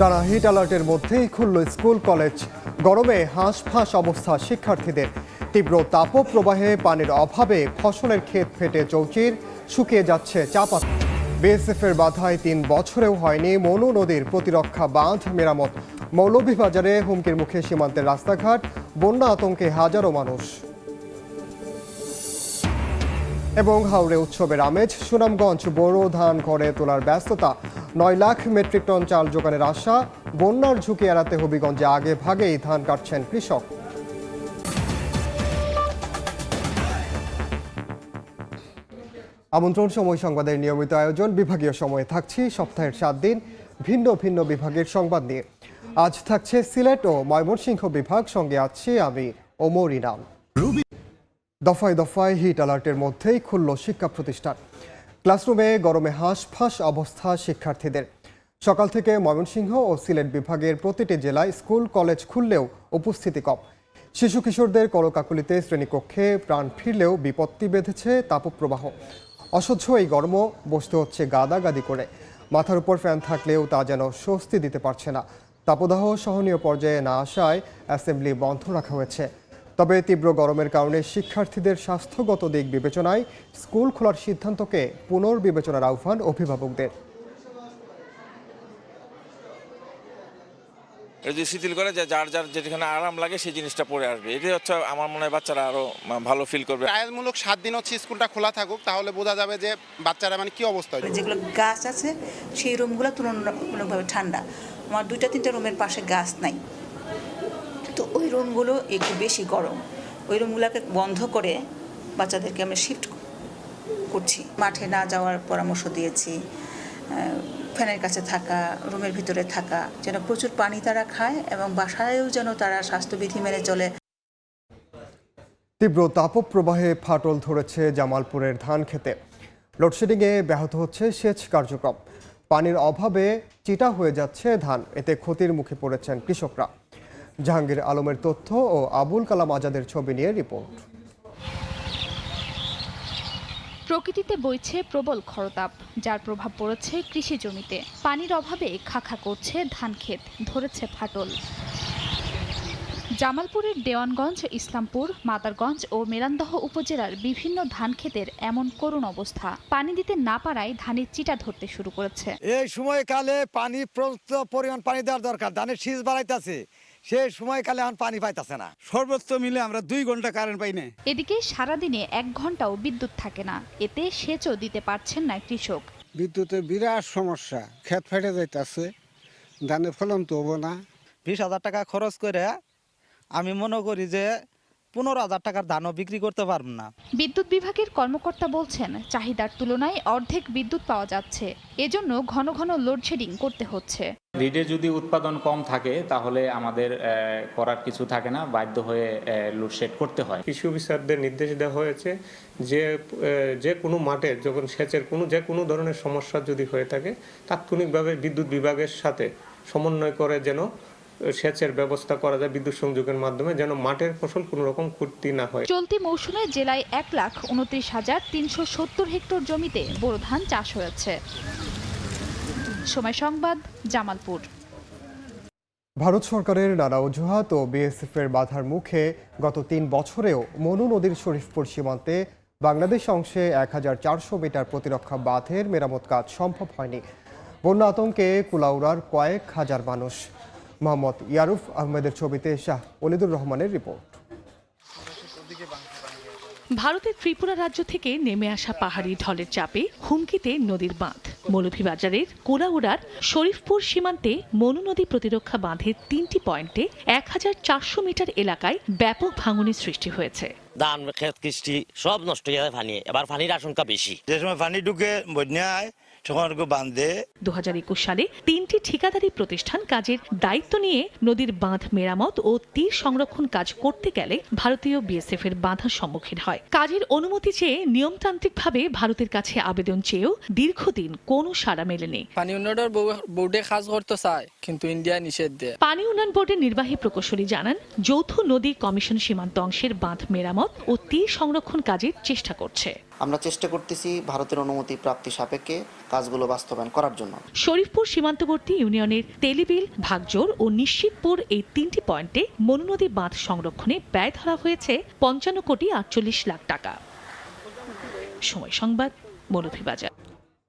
টানা হিট অ্যালার্টের মধ্যেই খুলল স্কুল, কলেজ। গরমে হাঁস ফাঁস অবস্থা শিক্ষার্থীদের। তীব্র তাপপ্রবাহে পানির অভাবে ফসলের ক্ষেত ফেটে চৌচির, শুকিয়ে যাচ্ছে চাপা। বিএসএফ এর বাধায় তিন বছরেও হয়নি মনু নদীর প্রতিরক্ষা বাঁধ মেরামত। মৌলভীবাজারে হুমকির মুখে সীমান্তের রাস্তাঘাট, বন্যা আতঙ্কে হাজারো মানুষ। এবং হাওড়ে উৎসবের আমেজ, সুনামগঞ্জ বোরো ধান ঘরে তোলার ব্যস্ততা। নয় লাখ মেট্রিক টন চাল যোগানের আশা, বন্যার ঝুঁকি এড়াতে হবিগঞ্জে আগে ভাগেই ধান কাটছেন কৃষক। আমন্ত্রণ, সময় সংবাদের নিয়মিত আয়োজন, বিভাগীয় সময়ে থাকছি সপ্তাহের সাত দিন, ভিন্ন ভিন্ন বিভাগের সংবাদ নিয়ে। আজ থাকছে সিলেট ও ময়মনসিংহ বিভাগ, সঙ্গে আছি আমি, ওমর ইনাম দফায় দফায় হিট অ্যালার্টের মধ্যেই খুলল শিক্ষা প্রতিষ্ঠান। ক্লাসরুমে গরমে হাঁস ফাঁস অবস্থা শিক্ষার্থীদের। সকাল থেকে ময়মনসিংহ ও সিলেট বিভাগের প্রতিটি জেলায় স্কুল, কলেজ খুললেও উপস্থিতি কম। শিশু কিশোরদের কলকাকুলিতে শ্রেণীকক্ষে প্রাণ ফিরলেও বিপত্তি বেঁধেছে তাপপ্রবাহ। অসহ্য এই গরম বসতে হচ্ছে গাদাগাদি করে। মাথার উপর ফ্যান থাকলেও তা যেন স্বস্তি দিতে পারছে না। তাপদাহ সহনীয় পর্যায়ে না আসায় অ্যাসেম্বলি বন্ধ রাখা হয়েছে। তবে তীব্র গরমের কারণে শিক্ষার্থীদের স্বাস্থ্যগত দিক বিবেচনায় স্কুল খোলার সিদ্ধান্তকে পুনর্বিবেচনার আহ্বান অভিভাবকদের। যদি শিথিল করে যে যার যার যেখানে আরাম লাগে সেই জিনিসটা পরে আসবে। এটাই হচ্ছে আমার মনে হয় বাচ্চারা আরও ভালো ফিল করবে। ট্রায়ালমূলক সাত দিন হচ্ছে স্কুলটা খোলা থাকুক তাহলে বোঝা যাবে যে বাচ্চারা মানে কি অবস্থায় যেগুলো গাছ আছে সেই রুমগুলো তুলনামূলকভাবে ঠান্ডা। আমার দুইটা তিনটা রুমের পাশে গাছ নাই। ওই রুমগুলো একটু বেশি গরম। ওই রুমগুলোকে বন্ধ করে বাচ্চাদেরকে আমরা শিফট করছি। মাঠে না যাওয়ার পরামর্শ দিয়েছি ফ্যানের কাছে থাকা, রুমের ভিতরে থাকা, যেন প্রচুর পানি তারা খায় এবং বাসায়ও যেন তারা স্বাস্থ্যবিধি মেনে চলে। তীব্র তাপপ্রবাহে ফাটল ধরেছে জামালপুরের ধান খেতে। লোডশেডিংয়ে ব্যাহত হচ্ছে সেচ কার্যক্রম। পানির অভাবে চিটা হয়ে যাচ্ছে ধান। এতে ক্ষতির মুখে পড়েছেন কৃষকরা। জাহাঙ্গীর আলমের তথ্য ও আবুল কালাম আজাদের ছবি নিয়ে রিপোর্ট। প্রকৃতিতে বইছে প্রবল খরতাপ যার প্রভাব পড়েছে কৃষি জমিতে। পানির অভাবে খাখা করছে ধান ক্ষেত ধরেছে ফাটল। জামালপুরের দেওয়ানগঞ্জ ইসলামপুর মাদারগঞ্জ ও মেরান্দহ উপজেলার বিভিন্ন ধান ক্ষেতের এমন করুণ অবস্থা। পানি দিতে না পারায় ধানের চিটা ধরতে শুরু করেছে। এই সময়কালে পানি প্রচুর পরিমাণ পানি দেওয়ার দরকার। ধানের শীষ বাড়াইতেছে। সেই সময়কালে এখন পানি পাইতেছে না। সর্বোচ্চ মিলে আমরা দুই ঘণ্টা কারেন্ট পাই না। এদিকে সারাদিনে এক ঘন্টাও বিদ্যুৎ থাকে না। এতে সেচও দিতে পারছেন না কৃষক। বিদ্যুতের বিরাট সমস্যা। ক্ষেত ফেটে যাইতেছে ধানের ফলন তো হব না। বিশ হাজার টাকা খরচ করে আমি মনে করি যে পনেরো হাজার টাকার ধানও বিক্রি করতে পারব না। বিদ্যুৎ বিভাগের কর্মকর্তা বলছেন চাহিদার তুলনায় অর্ধেক বিদ্যুৎ পাওয়া যাচ্ছে। এজন্য ঘন ঘন লোডশেডিং করতে হচ্ছে। গ্রিডে যদি উৎপাদন কম থাকে তাহলে আমাদের আহ, করার কিছু থাকে না বাধ্য হয়ে লোডশেড করতে হয়। কৃষি অফিসারদের নির্দেশ দেওয়া হয়েছে যে যে কোনো মাঠে যখন সেচের কোনো যে কোনো ধরনের সমস্যা যদি হয়ে থাকে তাৎক্ষণিকভাবে বিদ্যুৎ বিভাগের সাথে সমন্বয় করে যেন সেচের ব্যবস্থা করা যায় বিদ্যুৎ সংযোগের মাধ্যমে যেন মাঠের ফসল কোনো রকম ক্ষতি না হয়। চলতি মৌসুমে জেলায় এক লাখ উনত্রিশ হাজার তিনশো সত্তর হেক্টর জমিতে বোরো ধান চাষ হয়েছে। সময় সংবাদ জামালপুর। ভারত সরকারের নানা অজুহাত ও বিএসএফ এর বাধার মুখে গত তিন বছরেও মনু নদীর শরীফপুর সীমান্তে বাংলাদেশ অংশে এক হাজার চারশো মিটার প্রতিরক্ষা বাঁধের মেরামত কাজ সম্ভব হয়নি। বন্যা আতঙ্কে কুলাউড়ার কয়েক হাজার মানুষ। মোহাম্মদ ইয়ারুফ আহমেদের ছবিতে শাহ অলিদুর রহমানের রিপোর্ট। ভারতের ত্রিপুরা রাজ্য থেকে নেমে আসা পাহাড়ি ঢলের চাপে হুমকিতে নদীর বাঁধ। মৌলভীবাজারের কোলাউড়ার শরীফপুর সীমান্তে মনু নদী প্রতিরক্ষা বাঁধের তিনটি পয়েন্টে এক হাজার চারশো মিটার এলাকায় ব্যাপক ভাঙনের সৃষ্টি হয়েছে। ধান ক্ষেত কৃষ্টি সব নষ্ট হয়ে যায় পানি। এবার পানির আশঙ্কা বেশি। যে সময় পানি ঢুকে বান্ধে দু হাজার একুশ সালে তিনটি ঠিকাদারি প্রতিষ্ঠান কাজের দায়িত্ব নিয়ে নদীর বাঁধ মেরামত ও তীর সংরক্ষণ কাজ করতে গেলে ভারতীয় বিএসএফ এর বাধার সম্মুখীন হয়। কাজের অনুমতি চেয়ে নিয়মতান্ত্রিকভাবে ভারতের কাছে আবেদন চেয়েও দীর্ঘদিন কোনো সাড়া মেলেনি। পানি উন্নয়নের বোর্ডে কাজ করতে চায় কিন্তু ইন্ডিয়া নিষেধ দেয়। পানি উন্নয়ন বোর্ডের নির্বাহী প্রকৌশলী জানান যৌথ নদী কমিশন সীমান্ত অংশের বাঁধ মেরামত ও তীর সংরক্ষণ কাজের চেষ্টা করছে। আমরা চেষ্টা করতেছি ভারতের অনুমতি প্রাপ্তি সাপেক্ষে কাজগুলো বাস্তবায়ন করার জন্য। শরীফপুর সীমান্তবর্তী ইউনিয়নের তেলিবিল ভাগজোর ও নিশ্চিতপুর এই তিনটি পয়েন্টে মনুনদী বাঁধ সংরক্ষণে ব্যয় ধরা হয়েছে পঞ্চান্ন কোটি আটচল্লিশ লাখ টাকা। সময় সংবাদ মৌলভীবাজার।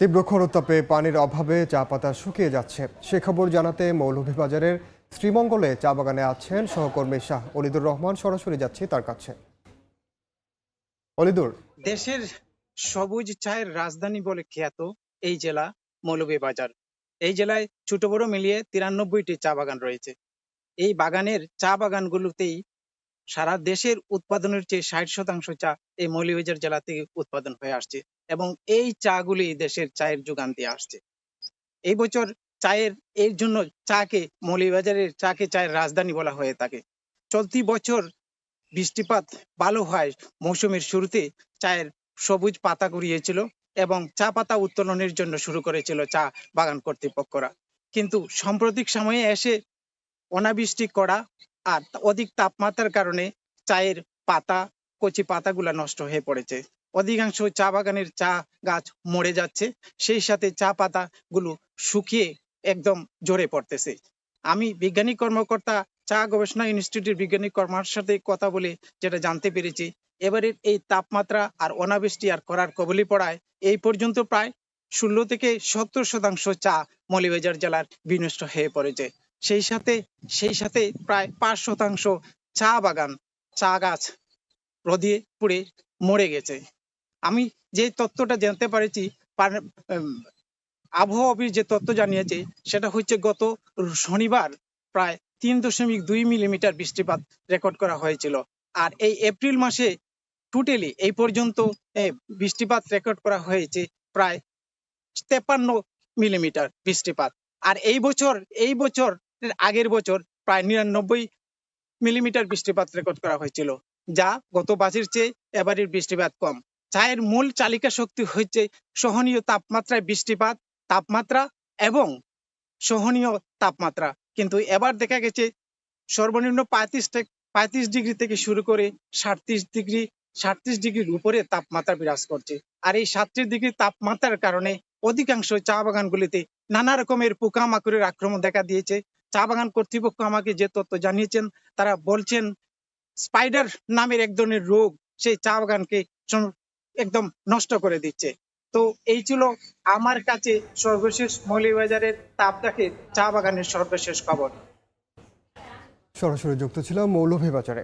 তীব্র খরতাপে পানির অভাবে চা পাতা শুকিয়ে যাচ্ছে। সে খবর জানাতে মৌলভীবাজারের শ্রীমঙ্গলে চা বাগানে আছেন সহকর্মী শাহ অলিদুর রহমান। সরাসরি যাচ্ছে তার কাছে। অলিদুর। দেশের সবুজ চায়ের রাজধানী বলে খ্যাত এই জেলা মৌলভীবাজার। এই জেলায় ছোট বড় মিলিয়ে তিরানব্বইটি চা বাগান রয়েছে। এই বাগানের চা বাগানগুলোতেই সারা দেশের উৎপাদনের চেয়ে ষাট শতাংশ চা এই মৌলভীবাজার জেলা থেকে উৎপাদন হয়ে আসছে এবং এই চাগুলি দেশের চায়ের যোগান দিয়ে আসছে। এই বছর চায়ের, এর জন্য চাকে, মৌলভীবাজারের চাকে চায়ের রাজধানী বলা হয়ে থাকে। চলতি বছর বৃষ্টিপাত ভালো হয়। মৌসুমের শুরুতে চায়ের সবুজ পাতা গড়িয়েছিল এবং চা পাতা উত্তোলনের জন্য শুরু করেছিল চা বাগান কর্তৃপক্ষরা। কিন্তু সাম্প্রতিক সময়ে এসে অনাবৃষ্টি করা আর অধিক তাপমাত্রার কারণে চায়ের পাতা, কচি পাতাগুলা নষ্ট হয়ে পড়েছে। অধিকাংশ চা বাগানের চা গাছ মরে যাচ্ছে, সেই সাথে চা পাতাগুলো শুকিয়ে একদম ঝরে পড়তেছে। আমি বিজ্ঞানী কর্মকর্তা চা গবেষণা ইনস্টিটিউটের বিজ্ঞানী কর্মার সাথে কথা বলে যেটা জানতে পেরেছি, এবারের এই তাপমাত্রা আর অনাবৃষ্টি আর করার কবলি পড়ায় এই পর্যন্ত প্রায় ষোলো থেকে সত্তর শতাংশ চা মৌলভীবাজার জেলার বিনষ্ট হয়ে পড়েছে। সেই সাথে সেই সাথে প্রায় পাঁচ শতাংশ চা বাগান, চা গাছ রোদে পুড়ে মরে গেছে। আমি যে তথ্যটা জানতে পেরেছি আবহাওয়া অফিস যে তথ্য জানিয়েছে, সেটা হচ্ছে গত শনিবার প্রায় তিন দশমিক দুই মিলিমিটার বৃষ্টিপাত রেকর্ড করা হয়েছিল। আর এই এপ্রিল মাসে টোটালি এই পর্যন্ত বৃষ্টিপাত রেকর্ড করা হয়েছে প্রায় তেপান্ন মিলিমিটার বৃষ্টিপাত। আর এই বছর এই বছর আগের বছর প্রায় নিরানব্বই মিলিমিটার বৃষ্টিপাত রেকর্ড করা হয়েছিল, যা গত বাসের চেয়ে এবারের বৃষ্টিপাত কম। চায়ের মূল চালিকা শক্তি হচ্ছে সহনীয় তাপমাত্রায় বৃষ্টিপাত, তাপমাত্রা এবং সহনীয় তাপমাত্রা। কিন্তু এবার দেখা গেছে সর্বনিম্ন পঁয়ত্রিশ পঁয়ত্রিশ ডিগ্রি থেকে শুরু করে সাতত্রিশ ডিগ্রি সাতত্রিশ ডিগ্রির উপরে তাপমাত্রা বিরাজ করছে। আর এই সাতত্রিশ ডিগ্রি তাপমাত্রার কারণে অধিকাংশ চা বাগানগুলিতে নানা রকমের পোকামাকড়ের আক্রমণ দেখা দিয়েছে। চা বাগান কর্তৃপক্ষ আমাকে যে তথ্য জানিয়েছেন, তারা বলছেন স্পাইডার নামের এক ধরনের রোগ সেই চা বাগানকে একদম নষ্ট করে দিচ্ছে। তো এই ছিল আমার কাছে সর্বশেষ মৌলভীবাজারের তাপদাকে চা বাগানের সর্বশেষ খবর। সরাসরি যুক্ত ছিল মৌলভীবাজারে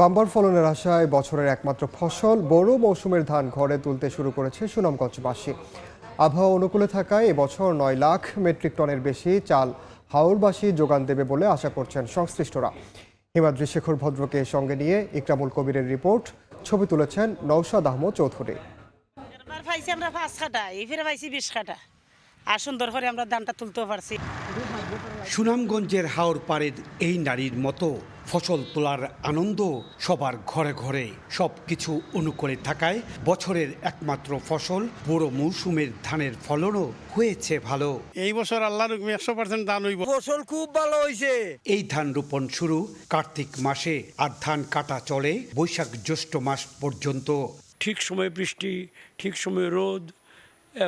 বাম্বার ফলনের আশায় বছরের একমাত্র ফসল বড় মৌসুমের ধান ঘরে তুলতে শুরু করেছে সুনামগঞ্জবাসী। আবহাওয়া অনুকূলে থাকায় এবছর নয় লাখ মেট্রিক টনের বেশি চাল হাওরবাসী যোগান দেবে বলে আশা করছেন সংশ্লিষ্টরা। হিমাদ্রি শেখর ভদ্রকে সঙ্গে নিয়ে ইকরামুল কবিরের রিপোর্ট, ছবি তুলেছেন নৌশাদ আহমদ চৌধুরী। এবার পাইছি আমরা পাঁচ কাটা এই ফিরে পাইছি বিশ কাটা আর সুন্দর করে আমরা ধানটা তুলতেও পারছি। সুনামগঞ্জের হাওর পাড়ের এই নারীর মতো ফসল তোলার আনন্দ সবার ঘরে ঘরে। সব কিছু অনুকূলে থাকায় বছরের একমাত্র ফসল বড় মৌসুমের ধানের ফলনও হয়েছে ভালো। এই বছর আল্লাহর একশো পার্সেন্ট দান হইব। ফসল খুব ভালো হয়েছে এই ধান রোপণ শুরু কার্তিক মাসে আর ধান কাটা চলে বৈশাখ জ্যৈষ্ঠ মাস পর্যন্ত। ঠিক সময়ে বৃষ্টি, ঠিক সময়ে রোদ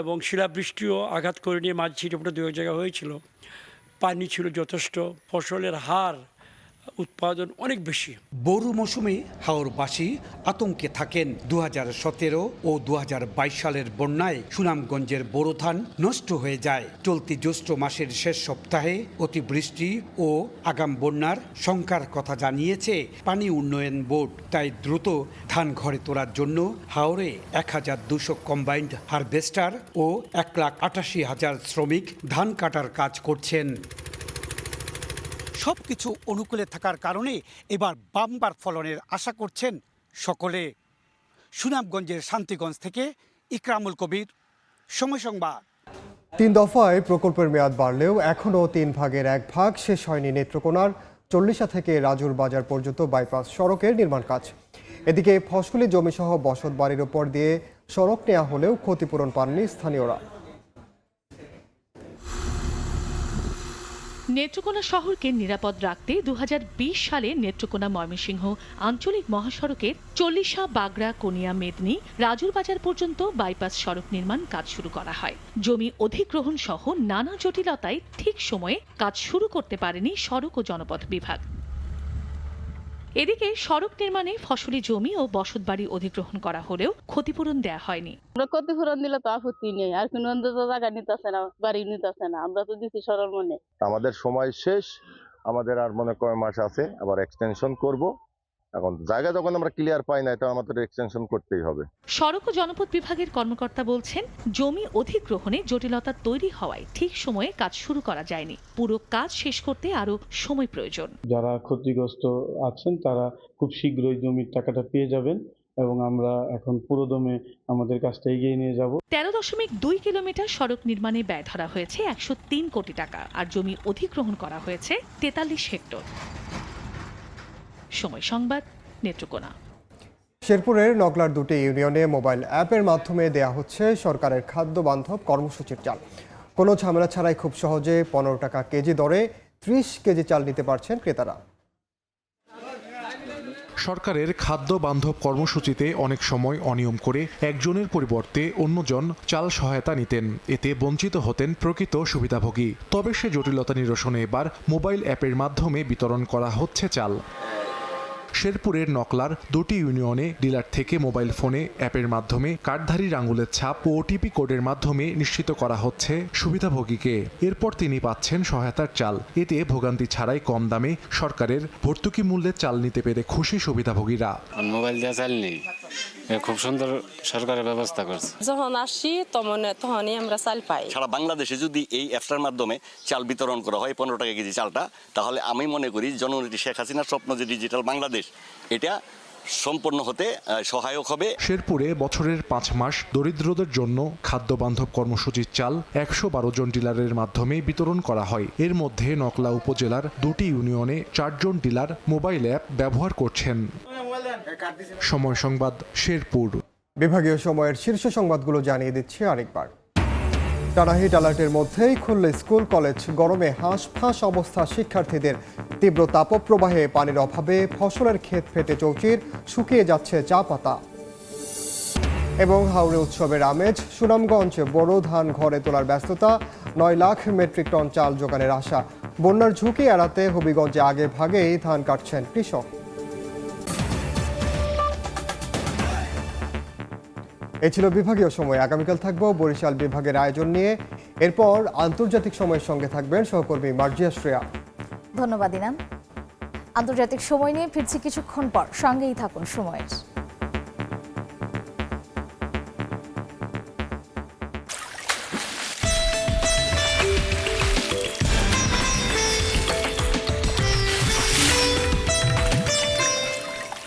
এবং শিলাবৃষ্টিও আঘাত করে নিয়ে মাঝ ছিটেফোটা দু এক জায়গায় হয়েছিল। পানি ছিল যথেষ্ট, ফসলের হার উৎপাদন অনেক বেশি। বড় মৌসুমে হাওরবাসী আতঙ্কে থাকেন। দু সতেরো ও দু হাজার বাইশ সালের বন্যায় সুনামগঞ্জের বোরো ধান নষ্ট হয়ে যায়। চলতি জ্যৈষ্ঠ মাসের শেষ সপ্তাহে অতিবৃষ্টি ও আগাম বন্যার শঙ্কার কথা জানিয়েছে পানি উন্নয়ন বোর্ড। তাই দ্রুত ধান ঘরে তোলার জন্য হাওরে এক হাজার দুশো কম্বাইন্ড হারভেস্টার ও এক লাখ আটাশি হাজার শ্রমিক ধান কাটার কাজ করছেন। সব কিছু অনুকূলে থাকার কারণে এবার বাম্বার ফলনের আশা করছেন সকলে। সুনামগঞ্জের শান্তিগঞ্জ থেকে ইকরামুল কবির, সময় সংবাদ। তিন দফায় প্রকল্পের মেয়াদ বাড়লেও এখনও তিন ভাগের এক ভাগ শেষ হয়নি নেত্রকোনার চল্লিশা থেকে রাজুর বাজার পর্যন্ত বাইপাস সড়কের নির্মাণ কাজ। এদিকে ফসলি জমিসহ বসত বাড়ির ওপর দিয়ে সড়ক নেওয়া হলেও ক্ষতিপূরণ পাননি স্থানীয়রা। নেত্রকোনা শহরকে নিরাপদ রাখতে দু হাজার বিশ সালে নেত্রকোনা ময়মনসিংহ আঞ্চলিক মহাসড়কের চল্লিশা বাগড়া কোনিয়া মেদনি রাজুর বাজার পর্যন্ত বাইপাস সড়ক নির্মাণ কাজ শুরু করা হয়। জমি অধিগ্রহণ সহ নানা জটিলতায় ঠিক সময়ে কাজ শুরু করতে পারেনি সড়ক ও জনপথ বিভাগ। এদিকে সড়ক নির্মাণে ফসলি জমি ও বসত বাড়ি অধিগ্রহণ করা হলেও ক্ষতিপূরণ দেয়া হয়নি। আমরা ক্ষতিপূরণ দিলে তো আপত্তি নেই আর কোনো অন্তত জায়গা নিতেছে না বাড়ি নিতেছে না আমরা তো দিচ্ছি সরল মনে। আমাদের সময় শেষ আমাদের আর মনে কয় মাস আছে আবার এক্সটেনশন করব। এখন জায়গা যখন আমরা ক্লিয়ার পাই না তো আমাদের এক্সটেনশন করতেই হবে। সড়ক ও জনপথ বিভাগের কর্মকর্তা বলছেন জমি অধিগ্রহণে জটিলতা তৈরি হওয়ায় ঠিক সময়ে কাজ শুরু করা যায়নি। পুরো কাজ শেষ করতে আরও সময় প্রয়োজন। যারা ক্ষতিগ্রস্ত আছেন তারা খুব শীঘ্রই জমির টাকাটা পেয়ে যাবেন এবং আমরা এখন পুরোদমে আমাদের কাজটা এগিয়ে নিয়ে যাব। তেরো দশমিক দুই কিলোমিটার সড়ক নির্মাণে ব্যয় ধরা হয়েছে একশো তিন কোটি টাকা আর জমি অধিগ্রহণ করা হয়েছে তেতাল্লিশ হেক্টর। সময় সংবাদ নেত্রকোনা। শেরপুরের নগলার দুটি ইউনিয়নে মোবাইল অ্যাপের মাধ্যমে দেয়া হচ্ছে সরকারের খাদ্য বান্ধব কর্মসূচির চাল। কোনো ঝামেলা ছাড়াই খুব সহজে পনেরো টাকা কেজি দরে ত্রিশ কেজি চাল নিতে পারছেন ক্রেতারা। সরকারের খাদ্য বান্ধব কর্মসূচিতে অনেক সময় অনিয়ম করে একজনের পরিবর্তে অন্যজন চাল সহায়তা নিতেন। এতে বঞ্চিত হতেন প্রকৃত সুবিধাভোগী। তবে সে জটিলতা নিরসনে এবার মোবাইল অ্যাপের মাধ্যমে বিতরণ করা হচ্ছে চাল। শেরপুরের নকলার দুটি ইউনিয়নে ডিলার থেকে মোবাইল ফোনে অ্যাপের মাধ্যমে কার্ডধারীর আঙুলের ছাপ ও ওটিপি কোডের মাধ্যমে নিশ্চিত করা হচ্ছে সুবিধাভোগীকে। এরপর তিনি পাচ্ছেন সহায়তার চাল। এতে ভোগান্তি ছাড়াই কম দামে সরকারের ভর্তুকি মূল্যে চাল নিতে পেরে খুশি সুবিধাভোগীরা। মোবাইল দিয়ে চাল নেই। খুব সুন্দর সরকারের ব্যবস্থা করছে। যখন আসি তখন তখনই আমরা চাল পাই। সারা বাংলাদেশে যদি এই অ্যাপসটার মাধ্যমে চাল বিতরণ করা হয় পনেরো টাকা কেজি চালটা তাহলে আমি মনে করি জননেত্রী শেখ হাসিনার স্বপ্ন যে ডিজিটাল বাংলাদেশ এটা সম্পন্ন হতে সহায়ক হবে। শেরপুরে বছরের পাঁচ মাস দরিদ্রদের জন্য খাদ্য বান্ধব কর্মসূচির চাল একশো বারো জন ডিলারের মাধ্যমে বিতরণ করা হয়। এর মধ্যে নকলা উপজেলার দুটি ইউনিয়নে চারজন ডিলার মোবাইল অ্যাপ ব্যবহার করছেন। সময় সংবাদ শেরপুর। বিভাগীয় সময়ের শীর্ষ সংবাদগুলো জানিয়ে দিচ্ছি আরেকবার। টানা হিট অ্যালার্টের মধ্যেই খুলল স্কুল কলেজ গরমে হাঁস ফাঁস অবস্থা শিক্ষার্থীদের। তীব্র তাপপ্রবাহে পানির অভাবে ফসলের ক্ষেত ফেটে চৌচির শুকিয়ে যাচ্ছে চা পাতা। এবং হাওড়ে উৎসবের আমেজ সুনামগঞ্জ বড় ধান ঘরে তোলার ব্যস্ততা নয় লাখ মেট্রিক টন চাল যোগানের আশা। বন্যার ঝুঁকি এড়াতে হবিগঞ্জে আগে ভাগেই ধান কাটছেন কৃষক। এই ছিল বিভাগীয় সময়। আগামীকাল থাকব বরিশাল বিভাগের আয়োজন নিয়ে। এরপর আন্তর্জাতিক সময়ের সঙ্গে থাকবেন সহকর্মী মার্জিয়া শ্রেয়া ধন্যবাদ, ইনাম। আন্তর্জাতিক সময় নিয়ে ফিরছি কিছুক্ষণ পর। সঙ্গেই থাকুন সময়ের।